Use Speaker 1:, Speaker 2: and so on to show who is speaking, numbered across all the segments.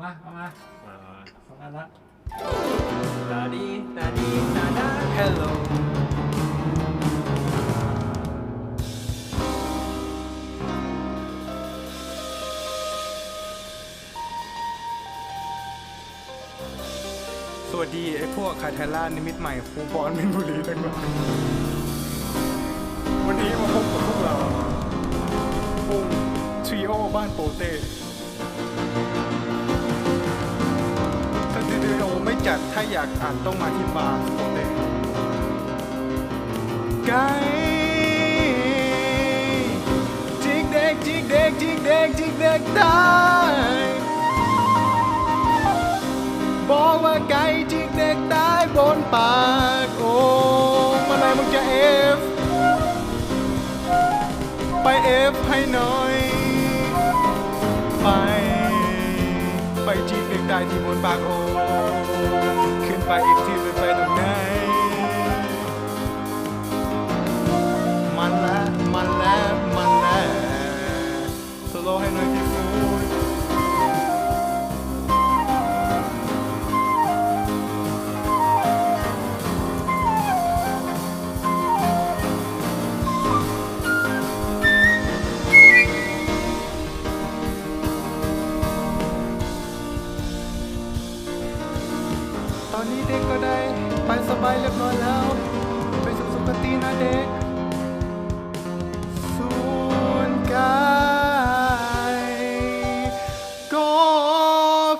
Speaker 1: มาเอามา
Speaker 2: มา
Speaker 1: สองอันละ
Speaker 2: ตาดีตาดีตาดา hello
Speaker 3: สวัสดี ไอ้พวกคาเทล่านิมิตใหม่ครูบอลมินบุรีทั้งหลายวันนี้มาพบกับพวกเราวงทริโอบ้านโปเต้ อไม่จัดถ้าอยากอ่านต้องมาที่บาร์โปเต้ไก่จิกเด็กจิกเด็กจิกเด็กจิกเด็กตายบอกว่าไก่จิกเด็กตายบนปากโอ้เมื่อไหรมึงจะเอฟไปเอฟให้หน่อย ไป ไปจิกเด็กตายที่บนปากโอ้ by 80 divided by the ร้อยแล้วไปสุขสุขตีนะเด็กส่วนกายก็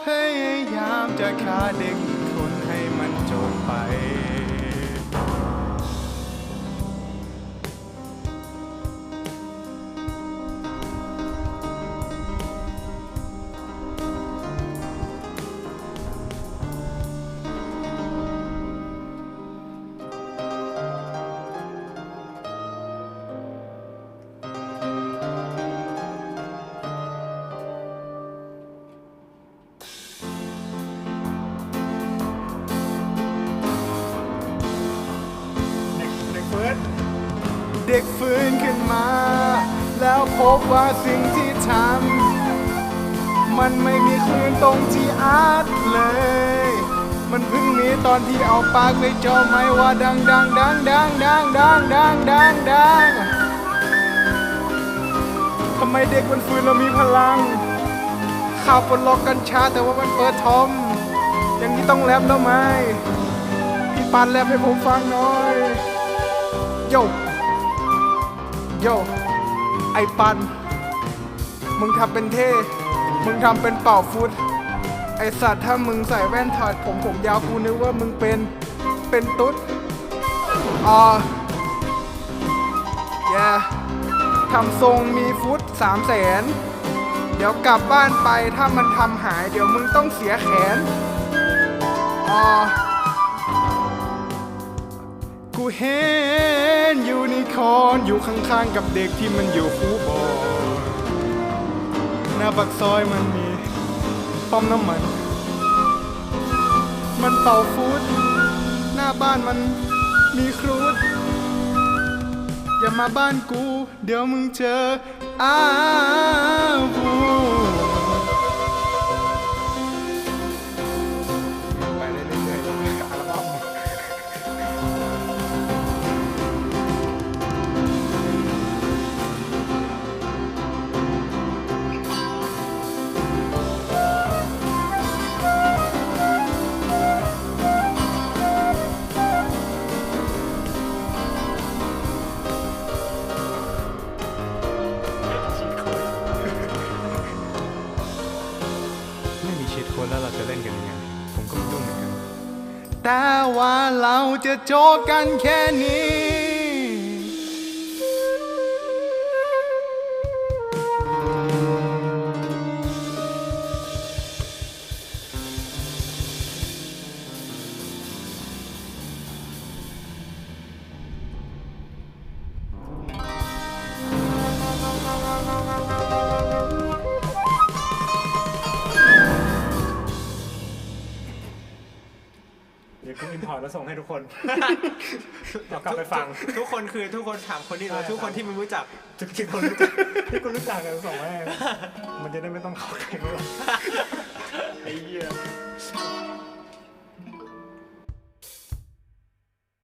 Speaker 3: พยายามจะฆ่าเด็กคนให้มันจบไป
Speaker 1: เด็กฟื้
Speaker 3: นขึ้นมา แล้วพบว่าสิ่งที่ทำมันไม่มีคลื่นตรงที่อาร์ตเลย มันเพิ่งมีตอนที่เอาปากไปจ่อไม้ว่าดังดังดังดังดังดังดังดังดังทำไมเด็กมันฟื้นแล้วมีพลัง ข่าวปลล็อกกัญชาแต่ว่ามันเปิดทอม อย่างนี้ต้องแรปแล้วไหมพี่ปานแรปให้ผมฟังหน่อย โย โยไอปัน มึงทำเป็นเท่ มึงทำเป็นเป่าฟุต ไอสัตว์ถ้ามึงใส่แว่นถอดผมผมยาวกูนึกว่ามึงเป็น เป็นตุ๊ดอ่า yeah ทำทรงมีฟุตสามแสน เดี๋ยวกลับบ้านไปถ้ามันทำหาย เดี๋ยวมึงต้องเสียแขนอ่า กูเห็นยูนิคอนอยู่ข้างๆกับเด็กที่มันอยู่คูบอลหน้าปักซอยมันมีปั๊มน้ำมัน มันเป่าฟูดหน้าบ้านมันมีครูดอย่ามาบ้านกู เดี๋ยวมึงเจออาวบู แต่ว่าเราจะโจกกันแค่นี้
Speaker 1: ดี๋ยวกูอินพอร์ตแล้วส่งให้ทุกคนเอากลับไปฟัง
Speaker 2: ทุกคนคือทุกคนถามคนนี้เหรอ
Speaker 1: ใช่
Speaker 2: ทุกคนที่มึงรู้จัก
Speaker 1: ทุกคนรู้จักที่กูรู้จักกันส่งให้มันจะได้ไม่ต้องเข้าใครไม่รู้